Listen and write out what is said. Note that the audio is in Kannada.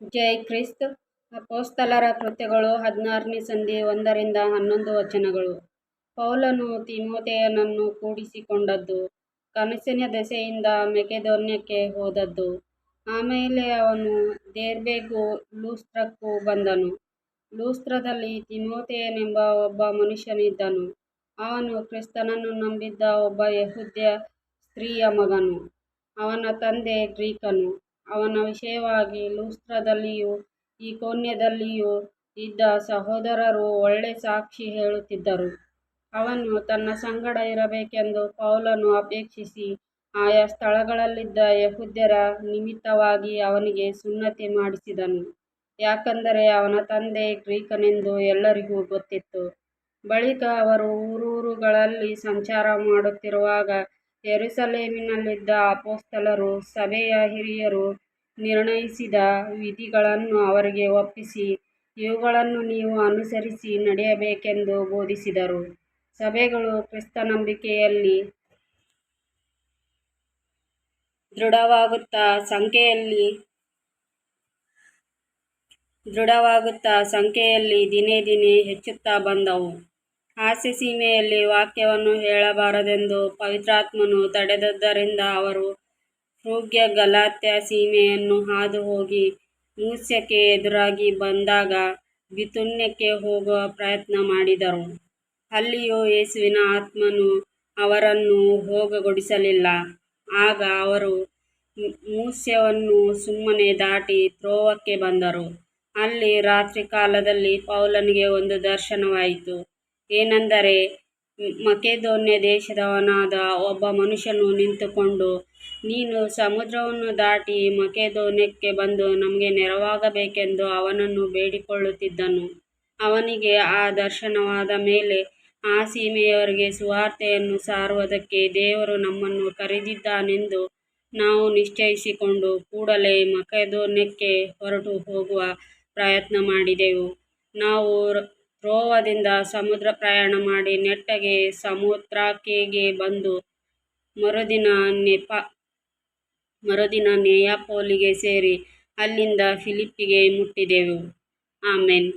ಜೈ ಕ್ರಿಸ್ತ. ಅಪೋಸ್ತಲರ ಕೃತ್ಯಗಳು ಹದಿನಾರನೇ ಸಂಧಿ ಒಂದರಿಂದ ಹನ್ನೊಂದು ವಚನಗಳು. ಪೌಲನು ತಿಮೋತೆಯನನ್ನು ಕೂಡಿಸಿಕೊಂಡದ್ದು, ಕನಸಿನ ದೆಸೆಯಿಂದ ಮೆಕೆದೋನ್ಯಕ್ಕೆ ಹೋದದ್ದು. ಆಮೇಲೆ ಅವನು ದೇರ್ಬೇಗೂ ಲೂಸ್ತ್ರಕ್ಕೂ ಬಂದನು. ಲೂಸ್ತ್ರದಲ್ಲಿ ತಿಮೋತೆಯನೆಂಬ ಒಬ್ಬ ಮನುಷ್ಯನಿದ್ದನು. ಅವನು ಕ್ರಿಸ್ತನನ್ನು ನಂಬಿದ್ದ ಒಬ್ಬ ಯಹುದ್ಯ ಸ್ತ್ರೀಯ ಮಗನು. ಅವನ ತಂದೆ ಗ್ರೀಕನು. ಅವನ ವಿಷಯವಾಗಿ ಲೂಸ್ರದಲ್ಲಿಯೂ ಈ ಕೋನ್ಯದಲ್ಲಿಯೂ ಇದ್ದ ಸಹೋದರರು ಒಳ್ಳೆ ಸಾಕ್ಷಿ ಹೇಳುತ್ತಿದ್ದರು. ಅವನು ತನ್ನ ಸಂಗಡ ಇರಬೇಕೆಂದು ಪೌಲನು ಅಪೇಕ್ಷಿಸಿ, ಆಯಾ ಸ್ಥಳಗಳಲ್ಲಿದ್ದ ಯಹುದ್ಯರ ನಿಮಿತ್ತವಾಗಿ ಅವನಿಗೆ ಸುನ್ನತಿ ಮಾಡಿಸಿದನು. ಯಾಕಂದರೆ ಅವನ ತಂದೆ ಗ್ರೀಕನೆಂದು ಎಲ್ಲರಿಗೂ ಗೊತ್ತಿತ್ತು. ಬಳಿಕ ಅವರು ಊರೂರುಗಳಲ್ಲಿ ಸಂಚಾರ ಮಾಡುತ್ತಿರುವಾಗ ಯೆರೂಸಲೇಮಿನಲ್ಲಿದ್ದ ಅಪೊಸ್ತಲರು, ಸಭೆಯ ಹಿರಿಯರು ನಿರ್ಣಯಿಸಿದ ವಿಧಿಗಳನ್ನು ಅವರಿಗೆ ಒಪ್ಪಿಸಿ, ಇವುಗಳನ್ನು ನೀವು ಅನುಸರಿಸಿ ನಡೆಯಬೇಕೆಂದು ಬೋಧಿಸಿದರು. ಸಭೆಗಳು ಕ್ರಿಸ್ತನಂಬಿಕೆಯಲ್ಲಿ ದೃಢವಾಗುತ್ತಾ ಸಂಖ್ಯೆಯಲ್ಲಿ ದೃಢವಾಗುತ್ತಾ ಸಂಖ್ಯೆಯಲ್ಲಿ ದಿನೇ ದಿನೇ ಹೆಚ್ಚುತ್ತಾ ಬಂದವು. ಆಸ್ಯಸೀಮೆಯಲ್ಲಿ ವಾಕ್ಯವನ್ನು ಹೇಳಬಾರದೆಂದು ಪವಿತ್ರಾತ್ಮನು ತಡೆದದ್ದರಿಂದ ಅವರು ಹೃಗ್ಯ ಗಲಾತ್ಯ ಸೀಮೆಯನ್ನು ಹಾದು ಹೋಗಿ ಮೂಸ್ಯಕ್ಕೆ ಎದುರಾಗಿ ಬಂದಾಗ ಬಿತುನ್ಯಕ್ಕೆ ಹೋಗುವ ಪ್ರಯತ್ನ ಮಾಡಿದರು. ಅಲ್ಲಿಯೂ ಯೇಸುವಿನ ಆತ್ಮನು ಅವರನ್ನು ಹೋಗಗೊಡಿಸಲಿಲ್ಲ ಆಗ ಅವರು ಮೂಸ್ಯವನ್ನು ಸುಮ್ಮನೆ ದಾಟಿ ತ್ರೋವಕ್ಕೆ ಬಂದರು. ಅಲ್ಲಿ ರಾತ್ರಿ ಕಾಲದಲ್ಲಿ ಪೌಲನಿಗೆ ಒಂದು ದರ್ಶನವಾಯಿತು. ಏನೆಂದರೆ, ಮಕೆದೋನ್ಯ ದೇಶದವನಾದ ಒಬ್ಬ ಮನುಷ್ಯನು ನಿಂತುಕೊಂಡು, ನೀನು ಸಮುದ್ರವನ್ನು ದಾಟಿ ಮಕೆದೋನ್ಯಕ್ಕೆ ಬಂದು ನಮಗೆ ನೆರವಾಗಬೇಕೆಂದು ಅವನನ್ನು ಬೇಡಿಕೊಳ್ಳುತ್ತಿದ್ದನು. ಅವನಿಗೆ ಆ ದರ್ಶನವಾದ ಮೇಲೆ ಆ ಸೀಮೆಯವರಿಗೆ ಸುವಾರ್ತೆಯನ್ನು ಸಾರುವುದಕ್ಕೆ ದೇವರು ನಮ್ಮನ್ನು ಕರೆದಿದ್ದಾನೆಂದು ನಾವು ನಿಶ್ಚಯಿಸಿಕೊಂಡು ಕೂಡಲೇ ಮಕೆದೋನ್ಯಕ್ಕೆ ಹೊರಟು ಹೋಗುವ ಪ್ರಯತ್ನ ಮಾಡಿದೆವು. ನಾವು ತ್ರೋವದಿಂದ ಸಮುದ್ರ ಪ್ರಯಾಣ ಮಾಡಿ ನೆಟ್ಟಗೆ ಸಮುದ್ರಾಕೆಗೆ ಬಂದು ಮರುದಿನ ನೆಪ, ಮರುದಿನ ನೇಯಾಪೋಲಿಗೆ ಸೇರಿ ಅಲ್ಲಿಂದ ಫಿಲಿಪ್ಪಿಗೆ ಮುಟ್ಟಿದೆವು. ಆಮೆನ್.